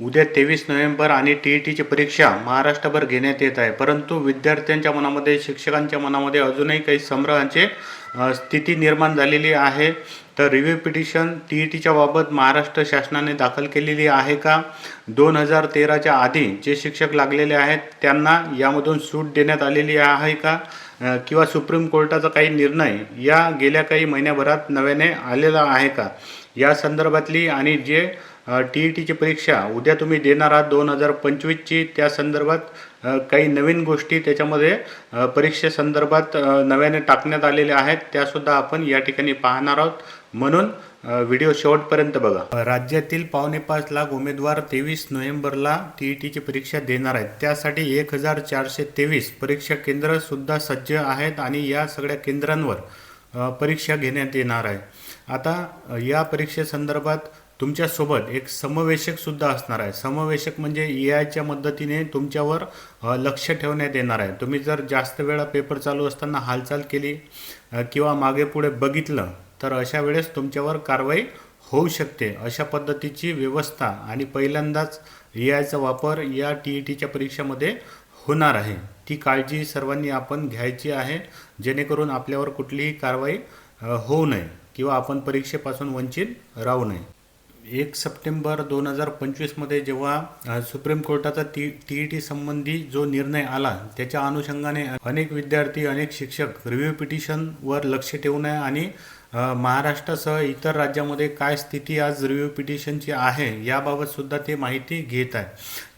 उद्या तेवीस नोव्हेंबर आणि टी ई टीची परीक्षा महाराष्ट्रभर घेण्यात येत आहे. परंतु विद्यार्थ्यांच्या मनामध्ये शिक्षकांच्या मनामध्ये अजूनही काही संग्रहांचे स्थिती निर्माण झालेली आहे. तर रिव्ह्यू पिटिशन टी ई टीच्या बाबत महाराष्ट्र शासनाने दाखल केलेली आहे का? दोन हजार तेराच्या आधी जे शिक्षक लागलेले आहेत त्यांना यामधून सूट देण्यात आलेली आहे का? किंवा सुप्रीम कोर्टाचा काही निर्णय या गेल्या काही महिन्याभरात नव्याने आलेला आहे का? या संदर्भातली आणि जे टी ई टीची परीक्षा उद्या तुम्ही देणार आहात दोन हजार पंचवीसची. त्या संदर्भात काही नवीन गोष्टी त्याच्यामध्ये परीक्षेसंदर्भात नव्याने टाकण्यात आलेल्या आहेत. त्यासुद्धा आपण या ठिकाणी पाहणार आहोत. म्हणून व्हिडिओ शेवटपर्यंत बघा. राज्यातील पावणे पाच लाख उमेदवार तेवीस नोव्हेंबरला टी ई टीची परीक्षा देणार आहेत. त्यासाठी एक हजार चारशे तेवीस परीक्षा केंद्रसुद्धा सज्ज आहेत आणि या सगळ्या केंद्रांवर परीक्षा घेण्यात येणार आहे. आता या परीक्षेसंदर्भात तुमच्यासोबत एक समवेशकसुद्धा असणार आहे. समवेशक म्हणजे ए आयच्या मदतीने तुमच्यावर लक्ष ठेवण्यात येणार आहे. तुम्ही जर जास्त वेळा पेपर चालू असताना हालचाल केली किंवा मागे पुढे बघितलं तर अशा वेळेस तुमच्यावर कारवाई होऊ शकते. अशा पद्धतीची व्यवस्था आणि पहिल्यांदाच ए आयचा वापर या टी ई टीच्या परीक्षेमध्ये होणार आहे. ती काळजी सर्वांनी आपण घ्यायची आहे जेणेकरून आपल्यावर कुठलीही कारवाई होऊ नये किंवा आपण परीक्षेपासून वंचित राहू नये. एक सप्टेंबर दोन हजार पंचवीसमध्ये जेव्हा सुप्रीम कोर्टाचा टी टी ई टी संबंधी जो निर्णय आला त्याच्या अनुषंगाने अनेक विद्यार्थी अनेक शिक्षक रिव्ह्यू पिटिशनवर लक्ष ठेवून आहे आणि महाराष्ट्रासह इतर राज्यामध्ये काय स्थिती आज रिव्ह्यू पिटिशनची आहे याबाबत सुद्धा ते माहिती घेत आहे.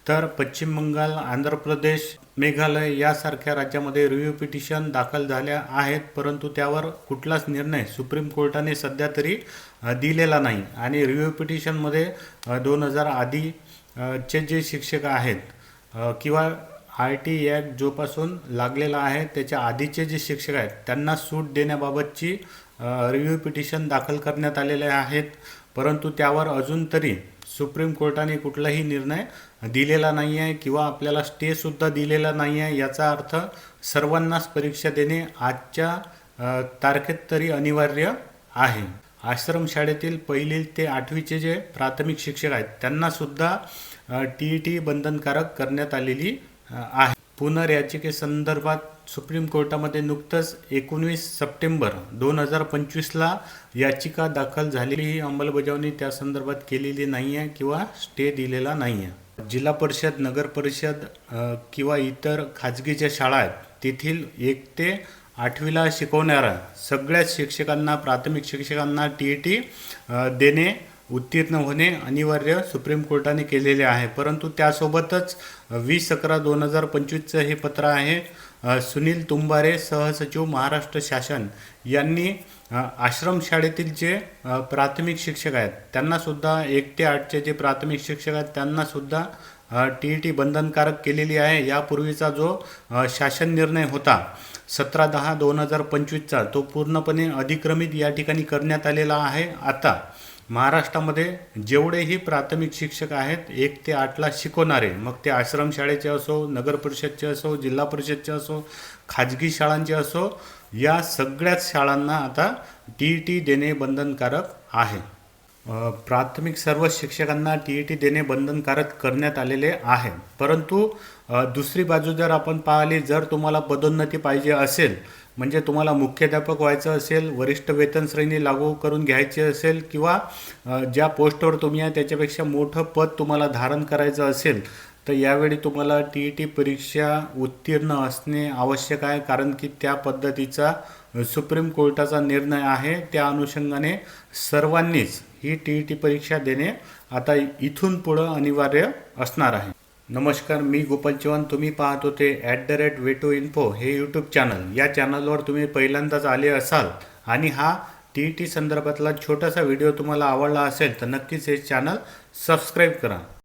तर पश्चिम बंगाल आंध्र प्रदेश मेघालय यासारख्या राज्यामध्ये रिव्ह्यू पिटिशन दाखल झाल्या आहेत. परंतु त्यावर कुठलाच निर्णय सुप्रीम कोर्टाने सध्या तरी दिलेला नाही. आणि रिव्ह्यू पिटिशनमध्ये दोन हजार आधी चे जे शिक्षक आहेत किंवा आय टी ॲक्ट जोपासून लागलेला आहे त्याच्या आधीचे जे शिक्षक आहेत त्यांना सूट देण्याबाबतची रिव्ह्यू पिटिशन दाखल करण्यात आलेले आहेत. परंतु त्यावर अजून तरी सुप्रीम कोर्टाने कुठलाही निर्णय दिलेला नाही आहे किंवा आपल्याला स्टेसुद्धा दिलेला नाही आहे याचा अर्थ सर्वांनाच परीक्षा देणे आजच्या तारखेत तरी अनिवार्य आहे. आश्रमशाळेतील पहिली ते आठवीचे जे प्राथमिक शिक्षक आहेत त्यांनासुद्धा टी ई टी बंधनकारक करण्यात आलेली आहे. पुनर्याचिकेसंदर्भात सुप्रीम कोर्टामध्ये नुकतंच एकोणवीस सप्टेंबर दोन हजार पंचवीसला याचिका दाखल झालेली ही अंमलबजावणी त्या संदर्भात केलेली नाही आहे किंवा स्टे दिलेला नाही आहे जिल्हा परिषद नगर परिषद किंवा इतर खाजगीच्या शाळा आहेत तेथील एक ते आठवीला शिकवणाऱ्या सगळ्याच शिक्षकांना प्राथमिक शिक्षकांना टी ई टी देणे उत्तीर्ण होणे अनिवार्य सुप्रीम कोर्टाने केलेले आहे. परंतु त्यासोबतच वीस अकरा दोन हजार पंचवीसचं हे पत्र आहे. सुनील तुंबारे सहसचिव महाराष्ट्र शासन यांनी आश्रमशाळेतील जे प्राथमिक शिक्षक आहेत त्यांनासुद्धा एक ते आठचे जे प्राथमिक शिक्षक आहेत त्यांनासुद्धा टी ई टी बंधनकारक केलेली आहे. यापूर्वीचा जो शासन निर्णय होता सतरा दहा दोन हजार पंचवीसचा तो पूर्णपणे अधिक्रमित या ठिकाणी करण्यात आलेला आहे. आता महाराष्ट्रामध्ये जेवढेही प्राथमिक शिक्षक आहेत एक ते आठला शिकवणारे मग ते आश्रमशाळेचे असो नगर परिषदचे असो जिल्हा परिषदचे असो खाजगी शाळांचे असो या सगळ्याच शाळांना आता टी ई टी देणे बंधनकारक आहे. प्राथमिक सर्व शिक्षकांना टी ई टी देणे बंधनकारक करण्यात आलेले आहे. परंतु दुसरी बाजू जर आपण पाहिली जर तुम्हाला पदोन्नती पाहिजे असेल म्हणजे तुम्हाला मुख्याध्यापक व्हायचं असेल वरिष्ठ वेतन श्रेणी लागू करून घ्यायची असेल किंवा ज्या पोस्टवर तुम्ही आहे त्याच्यापेक्षा मोठं पद तुम्हाला धारण करायचं असेल तर यावेळी तुम्हाला टी ई टी परीक्षा उत्तीर्ण असणे आवश्यक आहे कारण की त्या पद्धतीचा सुप्रीम कोर्टाचा निर्णय आहे. त्या अनुषंगाने सर्वांनीच ही टी ई टी परीक्षा देणे आता इथून पुढं अनिवार्य असणार आहे. नमस्कार मी गोपाल चव्हाण. तुम्ही पाहत होते at the rate veto info हे यूट्यूब चॅनल या चॅनलवर तुम्ही पहिल्यांदाच आले असाल आणि हा टी ई टी संदर्भातला छोटासा व्हिडिओ तुम्हाला आवडला असेल तर नक्कीच हे चॅनल सबस्क्राईब करा.